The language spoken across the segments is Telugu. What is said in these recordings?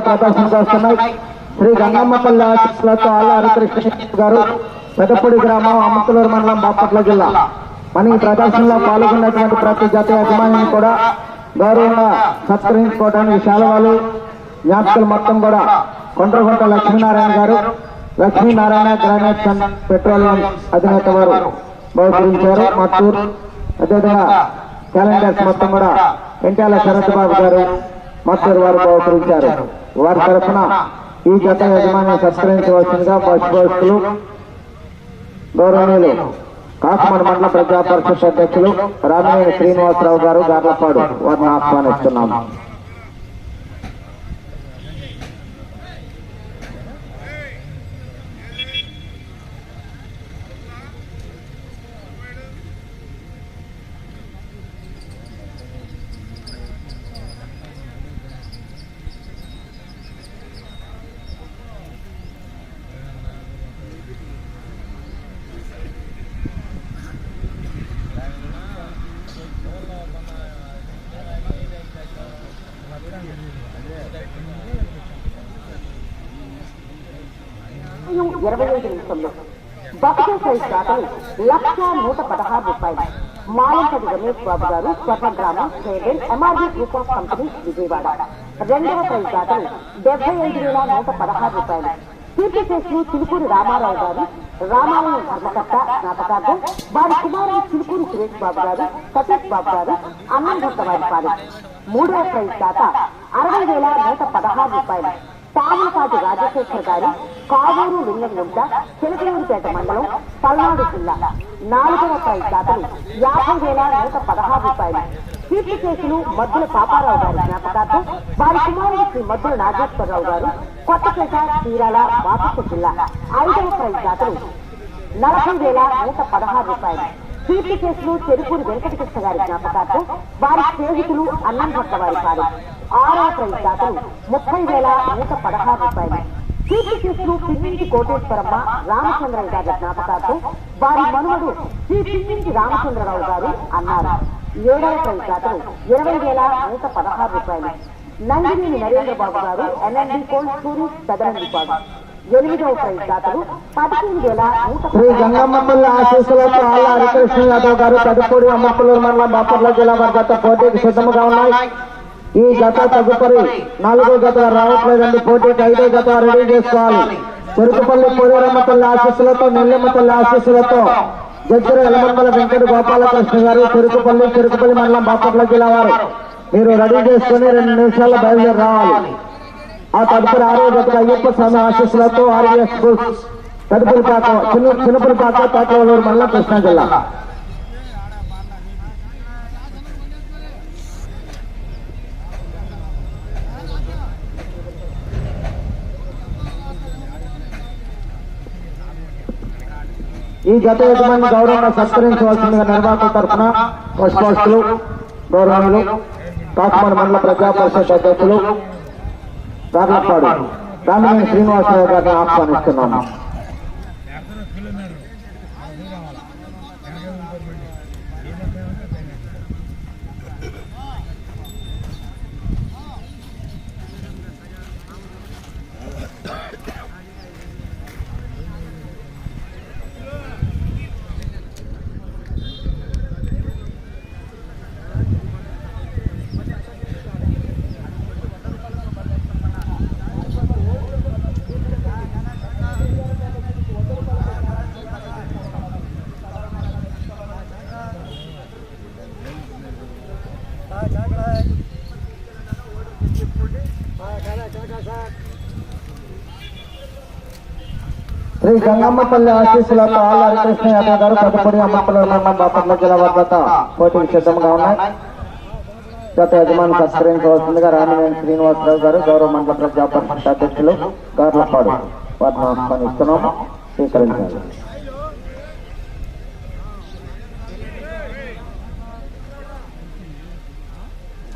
ప్రదర్శనకు వస్తున్నాయి శ్రీ గంగమ్మపల్లి ఆశీస్సులతో ఆళ్ళ హరికృష్ణ గారు పెదపూడి గ్రామం అమ్మకలూరు మండలం బాపట్ల జిల్లా. మన ఈ ప్రదర్శనలో పాల్గొన్నటువంటి ప్రతి జత యజమానిని కూడా గౌరవంగా సత్కరించుకోవడానికి శాలవాలు జ్ఞాపకులు మొత్తం కూడా కొండ్రగుంట లక్ష్మీనారాయణ గారు లక్ష్మీనారాయణ గ్రానైట్ సన్ పెట్రోలియం అధినేత వారు బహుకరించారు మత్తూరు. అదేవిధంగా క్యాలెండర్స్ మొత్తం కూడా ఎన్టీఆర్ శరత్ బాబు గారు మత్తూరు వారు బహుకరించారు వారి తరఫున ఈ జత యజమాని సత్కరించవలసిందిగా పశుపోషకులు గౌరవనీయులు కాకినాడ మండల ప్రజా పరిషత్ అధ్యక్షులు రామయ్య శ్రీనివాసరావు గారు గార్లపాడు వారిని ఆహ్వానిస్తున్నాము. ఇరవై ఐదు నిమిషంలో. బఫే సైజ్ దాతలు లక్ష నూట పదహారు రూపాయలు. Malampadi Ramesh Babu garu Swarnagramam chairman MRG group of company Vijayawada. రెండవ ప్రైజ్ దాతలు డెబ్బై ఐదు వేల నూట పదహారు రూపాయలు. కీర్తి చేసిన చిలుకూరి రామారావు గారు రామాలయం ధర్మకర్త నాటకార్థం వారి కుమారుడు చిలుకూరి సురేష్ బాబు గారు సతీష్ బాబు గారు అన్నం వారి పాలు. మూడవ ప్రైజ్ దాత అరవై వేల నూట పదహారు రూపాయలు. పాములపాటి రాజశేఖర్ గారు కావూరు లింగంగుంట చిలకలూరిపేట మండలం పల్నాడు జిల్లా. నాలుగవ ప్రైజ్ దాతలు యాభై వేల నూట పదహారు రూపాయలు. కీర్తి కేసులు మద్దుల పాపారావు గారి జ్ఞాపకార్థం వారి కుమారుడు శ్రీ మద్దుల నాగేశ్వరరావు గారు కొత్తపేట చీరాల బాపట్ల జిల్లా. ఐదవ ప్రైజ్ దాతలు నలభై వేల నూట పదహారు రూపాయలు. కీర్తి కేసులు చెరుకూరు వెంకటకృష్ణ గారి జ్ఞాపకార్థం వారి స్నేహితులు అన్నం భక్త వారి కాదు ఆరో ప్రైజ్ దాతలు ముప్పై వేల నూట పదహారు రూపాయలు. కీర్తి కేసులు పిన్నింటి కోటేశ్వరమ్మ రామచంద్రరావు గారి జ్ఞాపకార్థం వారి మనుమడు శ్రీ పిన్నింటి రామచంద్రరావు గారు అన్నారు. ఏడవ ప్రైజ్ దాతలు ఇరవై వేల నూట పదహారు రూపాయలు. నందినేని నరేంద్ర బాబు గారు ఎన్ఎండి కోల్డ్ స్టోరేజ్ పెదనందిపాడు ఎనిమిదవ ప్రైజ్ దాతలు పదిహేను వేల నూట శ్రీ గంగమ్మపల్లి ఆశీస్సులతో ఆళ్ళ హరికృష్ణ యాదవ్ గారు పెదపూడి అమ్మకలూరు మండలం బాపట్ల జిల్లా వారి జత పోటీకి సిద్ధంగా ఉన్నాయి. ఈ జత తదుపరి నాలుగో గత రావట్లేదండి పోటీకి ఐదో గత రెడీ చేసుకోవాలి. చెరుకుపల్లి పూరేరమ్మపల్లి ఆశీస్సులతో నెల్లెమ్మపల్లి ఆశీస్సులతో దగ్గర ఎలమందల వెంకట గోపాలకృష్ణ గారు చెరుకుపల్లి చెరుకుపల్లి మండలం బాపట్ల జిల్లా వారు. మీరు రెడీ చేసుకుని రెండు నిమిషాల్లో బయలుదేరి రావాలి. ఆ తదుపరి ఆరో గత అయ్యప్ప స్వామి ఆశీస్సులతో ఆర్వీఎస్ తదుపరి పాక చిన్న చిన్నపరిపాక తాకలూరు మండలం కృష్ణా జిల్లా. ఈ జత యజమాని గౌరవంగా సత్కరించవలసిందిగా నిర్వాహకుల తరఫున పుష్పోస్తులు గౌరవనీయులు కాకుమాన మండల ప్రజా పరిషత్ అధ్యక్షులు రాగలపాడు రామినేని శ్రీనివాసరావు గారిని ఆహ్వానిస్తున్నాము. శ్రీ గంగమ్మపల్లి ఆశీస్సులతో ఆళ్ళ హరికృష్ణ యాదవ్ గారు పెద్దపూడి అమ్మపల్లి బాపట్ల జిల్లా వద్ద పోటీకి సిద్ధంగా ఉన్నాయి. గత యజమాని సత్కరించవలసిందిగా రామినేని శ్రీనివాసరావు గారు గౌరవ మండల ప్రజాపరిషత్ అధ్యక్షులు గార్లపాడు వారిని ఆహ్వానిస్తున్నాము స్వీకరించాలి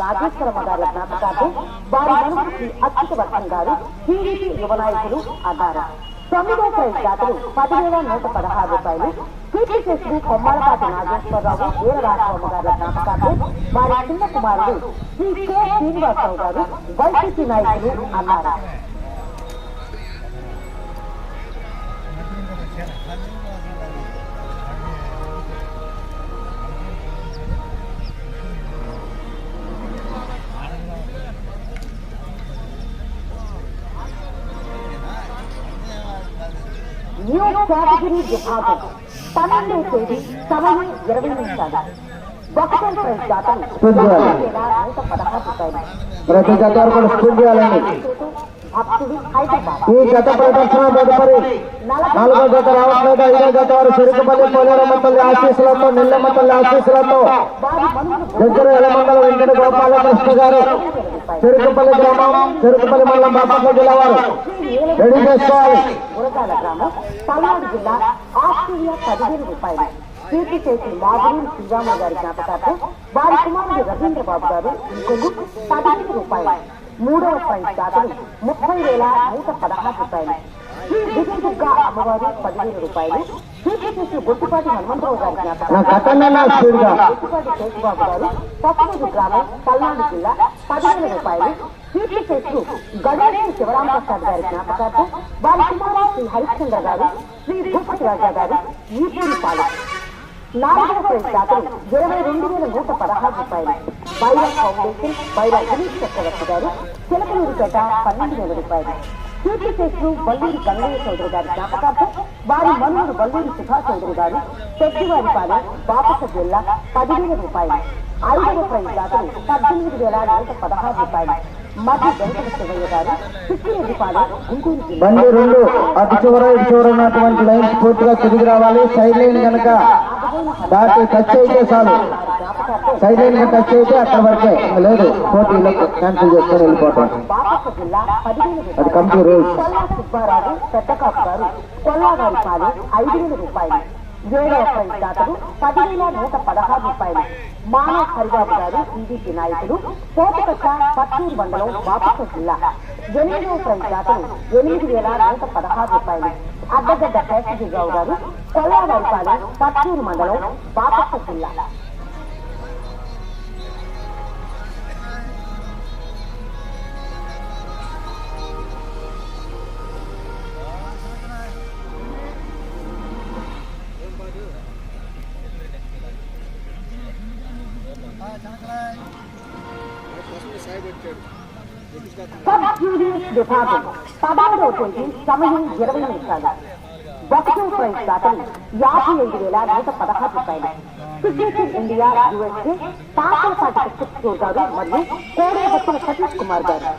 రాజేశ్వరమ్మ గారి జ్ఞాపకార్థం వారి మనసుకి అత్యుత అచ్యుత గారు టీడీపీ యువ నాయకులు అన్నారు. తొమ్మిదో ప్రైజ్ దాతలు పదివేల నూట పదహారు రూపాయలు కీర్తిశేషుడు కొమ్మలపాటి నాగేశ్వరరావు వీర రాఘవమ్మ గారి జ్ఞాపకార్థం వారి చిన్న కుమారుడు శ్రీ కె శ్రీనివాసరావు గారు వైసీపీ నాయకులు అన్నారు న్యూ కేటగిరీ విభాగం పన్నెండో తేదీ సమయం ఇరవై నిమిషాలు బక్సర్ ప్రైజ్ దాతలు నూట పదహారు ఈ గత ప్రదర్శన తదుపరి నాలుగో గత రావట్లేదు. ఐదో గత వారు చెరుకుపల్లి పోలేరమ్మ తల్లి ఆశీస్సులతో నెల్లమ్మ తల్లి ఆశీస్సులతో దగ్గర ఎలమండల వెంకట గోపాలకృష్ణ గారు చెరుకుపల్లి గ్రామం చెరుకుపల్లి మండలం బాపట్ల జిల్లా వారు. రెడీ చేసుకోవాలి జిల్లా ఆస్ట్రేలియా పదిహేను రూపాయలు. కీర్తి చేసిన మాధురి శ్రీరామ గారి జ్ఞాపకార్థం వారి కుమారుడు రవీంద్రబాబు గారు ఇంకొక పదిహేను రూపాయలు. మూడవ ప్రైజ్ దాతలు ముప్పై వేల నూట పదహారు రూపాయలు. శ్రీ విజయదుర్గా అమ్మవారు పదిహేను రూపాయలు. బొట్టుపాటి హనుమంతరావు గారి బొట్టుపాటి శేషబాబు గారు పక్కనూరు గ్రామం పల్నాడు జిల్లా పదిహేను రూపాయలు. శివరామప్రసాద్ గారి జ్ఞాపకార్థం వారి కుమారు శ్రీ హరిశ్చంద్ర గారు శ్రీ భూపతి రాజా గారు ఈపూరి పాలెం నాలుగవ ప్రైజ్ ఇరవై రెండు వేల నూట పదహారు రూపాయలు. బైరా ఫౌండేషన్ బైరా గిరీష్ చక్రవర్తి గారు చిలకలూరుపేట పన్నెండు వేల రూపాయలు. కీర్తి చేస్తూ బల్లూరి గంగయ్య చౌదరి గారి జ్ఞాపకార్థం వారి మనుమడు బల్లూరి సుభాష్ చౌదరి గారు పెద్దివారిపాలెం బాపట్ల జిల్లా పదివేల రూపాయలు. ఐదవ ప్రైజ్ దాతలు పద్దెనిమిది వేల నూట పదహారు రూపాయలు. మధ్య వెంకట శివయ్య గారు గుంటూరు బండి రెండు అటు చివర ఇటు చివర ఉన్నటువంటి లైన్స్ పూర్తిగా తిరిగి రావాలి. సైడ్ లైన్ కనుక దాటి టచ్ అయితే చాలు. జ్ఞాపకార్థం సైడ్ లైన్ టచ్ అయితే అక్కడ వరకే లేదు పోటీలో క్యాన్సిల్ చేసుకొని వెళ్ళిపోతాం. అది company committee rules Kolla Subbarao Peddakapu garu కొల్లాగారి పాలు ఐదు వేల రూపాయలు ఏడవ ప్రైజ్ దాతలు పదివేల నూట పదహారు రూపాయలు మానవ హరిబాబు గారు టీడీపీ నాయకులు కోటకట్ట పత్తూరు మండలం బాపట్ల జిల్లా. ఎనిమిదవ ప్రైజ్ దాతలు ఎనిమిది వేల నూట పదహారు రూపాయలు. అడ్డగడ్డ శేషగిరిరావు గారు కొల్లాడ రూపాయలు పత్తూరు మండలం బాపట్ల జిల్లా. పదమూడవ తేదీ సమయం ఇరవై నిమిషాలు. ఒకటో ప్రైజ్ దాతలు యాభై ఐదు వేల నూట పదహారు రూపాయలు. Signature India USA Papalapati Krishna garu మరియు కోడేబత్తుల సతీష్ కుమార్ గారు.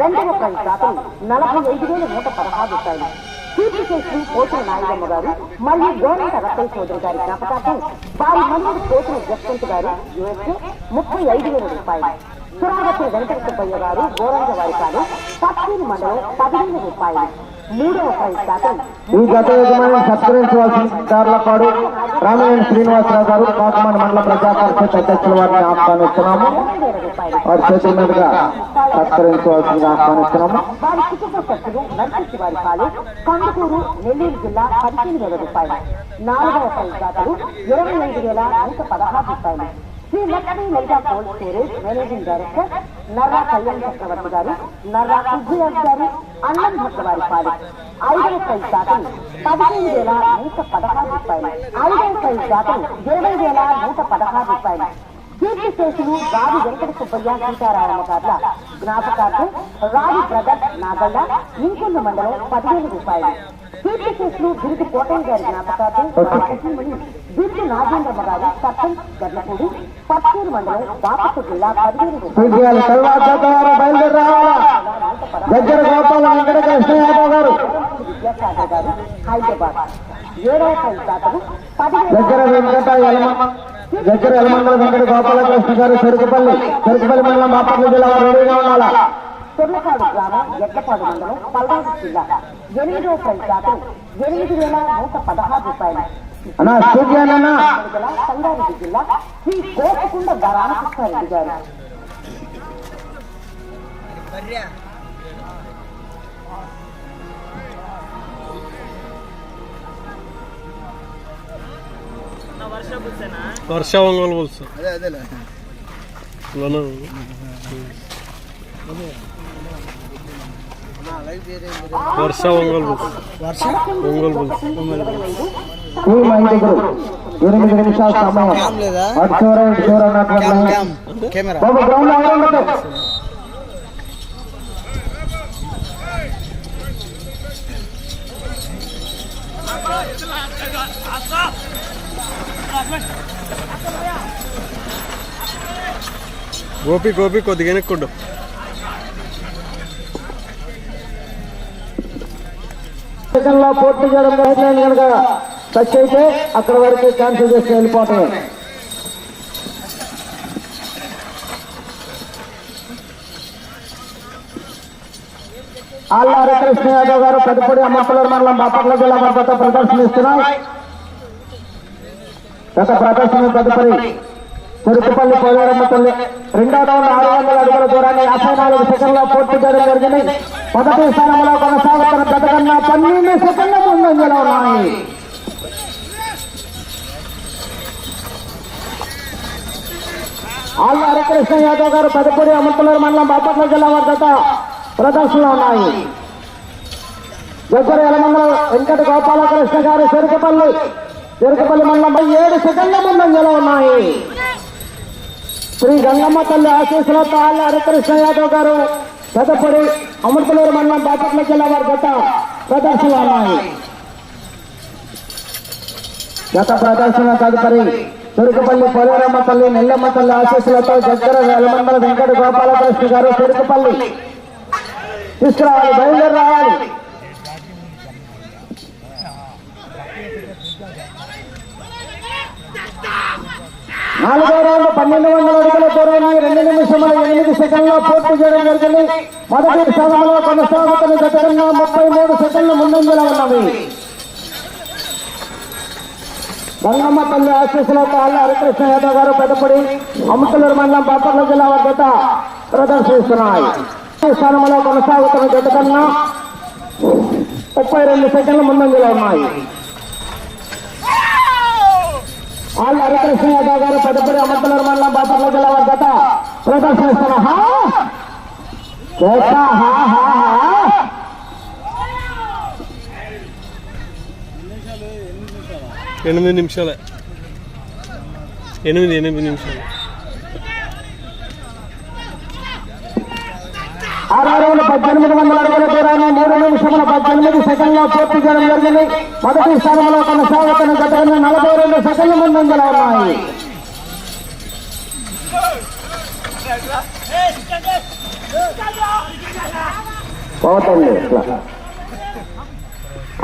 రెండవ ప్రైజ్ దాతలు నలభై ఐదు వేల నూట పదహారు రూపాయలు. కీర్తి చేసి పోతుల నాయకమ్మ గారు మరియు గోరంట రత్తయ్య చౌదరి గారి జ్ఞాపకార్థం వారి మంది పోతుల జస్వంత్ గారు యుఎస్ఏ ముప్పై ఐదు వేల రూపాయలు. సురావతి వెంకట సుబ్బయ్య గారు గోరంగ వారికాలు పత్తూరు మండలం పదిహేను రూపాయలు. మూడవ ప్రైజ్ దాతలు ఈ గత యజమాని సత్కరించవలసిన దారులపాడు రామయ్య శ్రీనివాసరావు గారు కాకమాన మండల ప్రజా పరిషత్ అధ్యక్షుల వారిని ఆహ్వానిస్తున్నాము. వారి చేతుల మీదుగా సత్కరించవలసిందిగా ఆహ్వానిస్తున్నాము. వారి కుటుంబ సభ్యులు నర్సించి వారి పాలు కందుకూరు నెల్లూరు జిల్లా పదిహేను వేల రూపాయలు. నాలుగవ ప్రైజ్ ఇరవై ఐదు వేల నూట పదహారు రూపాయలు. Sri Lakshmi Lalitha cold storage managing director Narra Kalyan Chakravarthi garu Narra Subbaiah గారు అన్నం భట్ల వారి పాలు ఐదవ ప్రైజ్ దాతలు పదిహేను వేల నూట పదహారు రూపాయలు ఐదవ ప్రైజ్ శాతం ఇరవై వేల నూట పదహారు రూపాయలు కీర్తి శేషులు రాజు వెంకట సుబ్బయ్య సీతారామయ్య గార్ల జ్ఞాపకార్థం రాజు బ్రదర్ నాగళ్ళ ఇంకొండ మండలం పదిహేను రూపాయలు కీర్తి శేషులు బిరుదు కోటయ్య గారి జ్ఞాపకార్థం బిరుదు నాగేంద్రమ్మ గారు సర్పంచ్ గర్లపూడి పత్తూరు మండలం బాపట్ల జిల్లా తర్వాత వారు బయలుదేరి రావాలా? దగ్గర గోపాల వెంకట కృష్ణ యాదవ్ గారు. విద్యాసాగర్ గారు హైదరాబాద్. ఏడవ దాతలు పదివేల దగ్గర వెంకట యలమ దగ్గర యలమండల వెంకట గోపాలకృష్ణ గారు చెరుకుపల్లి చెరుకుపల్లి మండలం బాపట్ల జిల్లా వారు రెడీగా ఉండాలా? తొర్లపాడు గ్రామం ఎడ్లపాడు మండలం పల్నాడు జిల్లా. ఎనిమిదవ దాతలు ఎనిమిది వేల నూట పదహారు రూపాయలు. అన్నా సూర్యానన్నా జిల్లా సంగారెడ్డి జిల్లా శ్రీ గోపకుండ రామకృష్ణారెడ్డి గారు. వర్ష ఒంగోలు పులుసు వర్ష ఒంగోలు పులుసు వర్ష ఒంగోలు పులుసు ఎనిమిది నిమిషాల సమయం అటు చివర ఇటు చివర ఉన్నటువంటి బాబు గ్రౌండ్లో గోపి గోపి కొద్దిగా వెనక్కుండు. సెకండ్లో పూర్తి చేయడం లైన్ కనుక టచ్ అయితే అక్కడ వరకు క్యాన్సిల్ చేసి వెళ్ళిపోవటమే ఆళ్ళ హరికృష్ణ యాదవ్ గారు పెద్దపూడి అమ్మపల్లూరు మండలం బాపట్ల జిల్లా మద్దతు ప్రదర్శనిస్తున్నాయి గత ప్రదర్శన తదుపరి చెరుకుపల్లి పోలేరమ్మ తల్లి రెండో రౌండ్ ఆరు వందల అడుగుల దూరాన్ని యాభై నాలుగు సెకండ్లో పూర్తి చేయడం జరిగింది. మొదటి స్థానంలో కొనసాగుతున్న పెద్దకన్నా పన్నెండు సెకండ్ల ముందంజలో ఉన్నాయి. ఆళ్ళ హరికృష్ణ యాదవ్ గారు పెద్దపూడి అమర్తలూరు మండలం బాపట్ల జిల్లా వద్ద ప్రదర్శనలో ఉన్నాయి. దగ్గర ఎలమండల వెంకట గోపాలకృష్ణ గారు చెరుకపల్లి చెరుకపల్లి మండలంపై ఏడు సెకండ్ల ముందంజలో ఉన్నాయి. శ్రీ గంగమ్మ తల్లి ఆశీస్సులతో ఆళ్ళ హరికృష్ణ యాదవ్ గారు పెద్దపూడి అమృతలూరు మండలం బాపట్ల జిల్లా వారి గత ప్రదర్శనలో ఉన్నాయి. గత ప్రదర్శన తదుపరి చెరుకుపల్లి పొలేరమ్మ తల్లి నెల్లమ్మ తల్లి ఆశీస్సులతో దగ్గర వెలమందల వెంకట గోపాలకృష్ణ గారు చెరుకుపల్లి తీసుకురావాలి బయలుదేరి రావాలి. నాలుగో రౌండ్ పన్నెండు వందల అడుగుల దూరాన్ని రెండు నిమిషముల ఎనిమిది సెకండ్లో పూర్తి చేయడం జరిగింది. మొదటి స్థానంలో కొనసాగుతున్న జగన్న ముప్పై మూడు సెకండ్ల ముందంజలో ఉన్నవి గంగమ్మ తల్లి ఆశీస్సులతో అల్ల హరికృష్ణ యాదవ్ గారు పెద్దపడి అమృతలూరు మండలం బాపర్ల జిల్లా వద్ద ప్రదర్శిస్తున్నాయి. స్థానంలో కొనసాగుతున్న జత కన్నా ముప్పై రెండు సెకండ్ల ముందంజలో ఉన్నాయి. వాళ్ళ హరికృష్ణ యాదవ్ గారు పెద్దపడి అమర్తలూరు మండలం బాపర్ల జిల్లా వద్ద ప్రదర్శిస్తున్నా హా హా హా. ఎనిమిది నిమిషాలే. ఎనిమిది ఎనిమిది నిమిషాలు. ఆరో పద్దెనిమిది వందల అడుగుల దూరాన్ని మూడు నిమిషముల పద్దెనిమిది సెకండ్లో పూర్తి చేయడం జరిగింది. మొదటి స్థానంలో కొనసాగుతున్న గతంలో నలభై రెండు సెకండ్ల ముందంజలో ఉన్నాయి. పోతండి.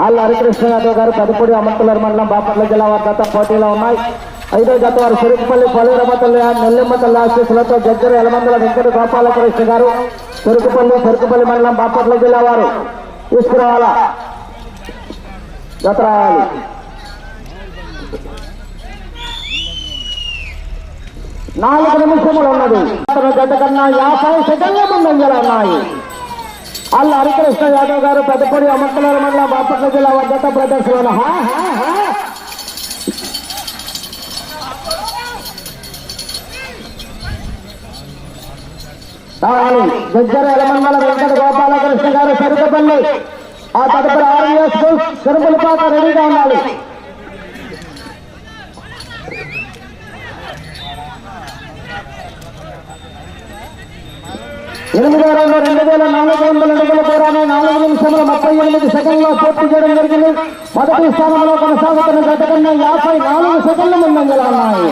ఆళ్ళ హరికృష్ణ యాదవ్ గారు పెదపూడి అమర్తలూరు మండలం బాపట్ల జిల్లా వారి గత పోటీలో ఉన్నాయి. ఐదో గత వారు చెరుకుపల్లి పొలేరమ్మ తల్లి నెల్లెమ్మ తల్లి ఆశీస్సులతో జగ్గర ఎలమందల వెంకట గోపాలకృష్ణ గారు చెరుకుపల్లి చెరుకుపల్లి మండలం బాపట్ల జిల్లా వారు. తీసుకురావాలా. గత రావాలి. నాలుగు నిమిషములు ఉన్నది. అతను జత కన్నా యాభై సెకండ్ల ముందంజలు ఉన్నాయి. అల్ల హరికృష్ణ యాదవ్ గారు పెద్దపూడి అమర్తలూరు మండలం బాపట్ల జిల్లా వద్ద ప్రదర్శన దగ్గర ఎలమండల వెంకట గోపాలకృష్ణ గారు సరుకుపల్లి ఆ తదుపరి ఆర్ఎస్ చెరుపులపాక రెడీగా ఉండాలి. ఎనిమిదో రెండు రెండు వేల నాలుగు వందల అడుగుల దూరాన్ని నాలుగు నిమిషముల ముప్పై ఎనిమిది సెకండ్లో పూర్తి చేయడం జరిగింది. మొదటి స్థానంలో కొనసాగుతున్న గత కన్నా యాభై నాలుగు సెకండ్ల ముందంజలో ఉన్నాయి.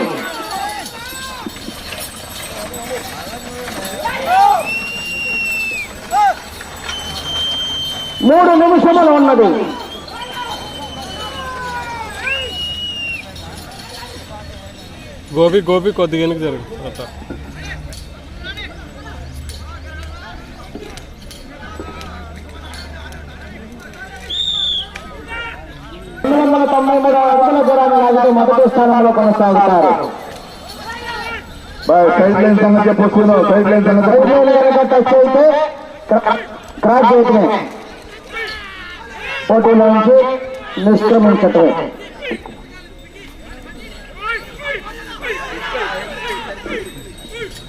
మూడు నిమిషములు ఉన్నది. గోపి గోపి కొద్దిగా జరుగుతుంది కొనసాగుతూ మొదటి స్థానంలో కొనసాగుతారు. సైడ్ లైన్ సంగతి చెప్పొస్తున్నావు సైడ్ లైన్ సంగతి అయితే పోటీలో నుంచి నిష్క్రమించటమే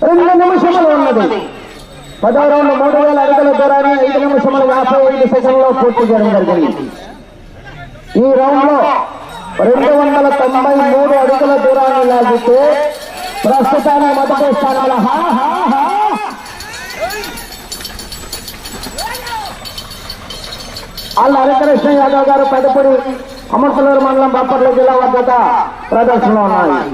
రెండు నిమిషములు ఉన్నది. పదహారు వందల మూడు వేల అడుగుల దూరాన్ని ఐదు నిమిషములు యాభై ఐదు సెకండ్లో పూర్తి చేయడం జరిగింది. ఈ రౌండ్లో రెండు వందల తొంభై మూడు అడుగుల దూరాన్ని లాగితే ప్రస్తుతాన్ని మొదటి స్థానంలో వాళ్ళ హరికృష్ణ యాదవ్ గారు పెద్దపూడి అమర్తలూరు మండలం బాపట్ల జిల్లా వద్ద ప్రదర్శనలో ఉన్నాయి.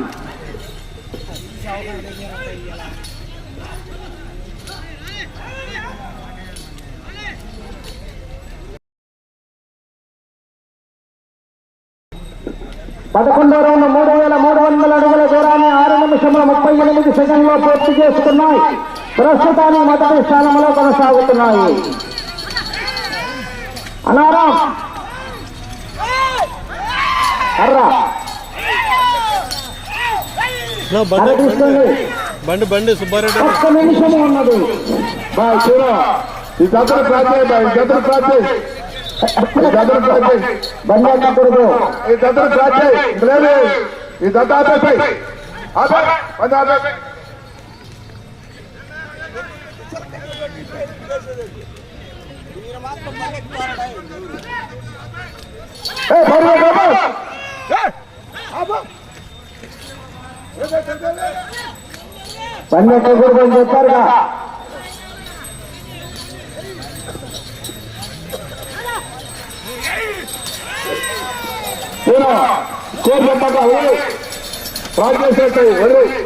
పదకొండో రౌండ్ మూడు వేల మూడు వందల అడుగుల దూరాన్ని ఆరు నిమిషముల ముప్పై ఎనిమిది సెకండ్లో పూర్తి చేసుకున్నాయి. ప్రస్తుతాన్ని మొదటి స్థానంలో కొనసాగుతున్నాయి. అనారాం బండి బండి. బండి సుబ్బారెడ్డి. ఒక్క ఉన్నది. బాయ్ చూడ. ఈ జతలు బాయ్ జతలు క్రాచ్ చేయి ఈ ఈ జతలు క్రాచ్ లేదు ఈ జత ఆపేసాయి ఆపే ఆపేసాయి అని చెప్పారుగా? చూడ స్కోర్ చెప్పక వదిలి క్రాచ్ చేసేస్తాయి వదిలి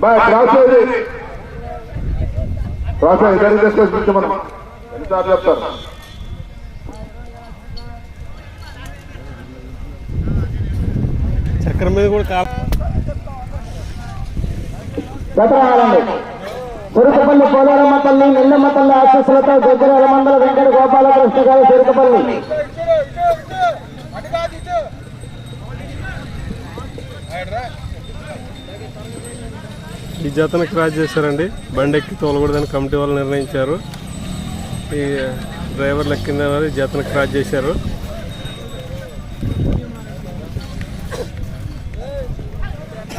బాయ్ క్రాస్ క్రాస్ అయ్యి సరి తీసుకొచ్చి మనం ఎన్నిసార్లు చెప్తారు చక్రం మీద కూడా కా చెరుకపల్లి పోలేరమ్మ తల్లి నిన్నమ్మ తల్లి ఆశీస్సులతో దగ్గర మండల వెంకట గోపాలకృష్ణ గారి చెరుకపల్లి ఈ జతను క్రాస్ చేశారండి. బండి ఎక్కి తోలకూడదని కమిటీ వాళ్ళు నిర్ణయించారు. ఈ డ్రైవర్లు ఎక్కిన జతను క్రాస్ చేశారు.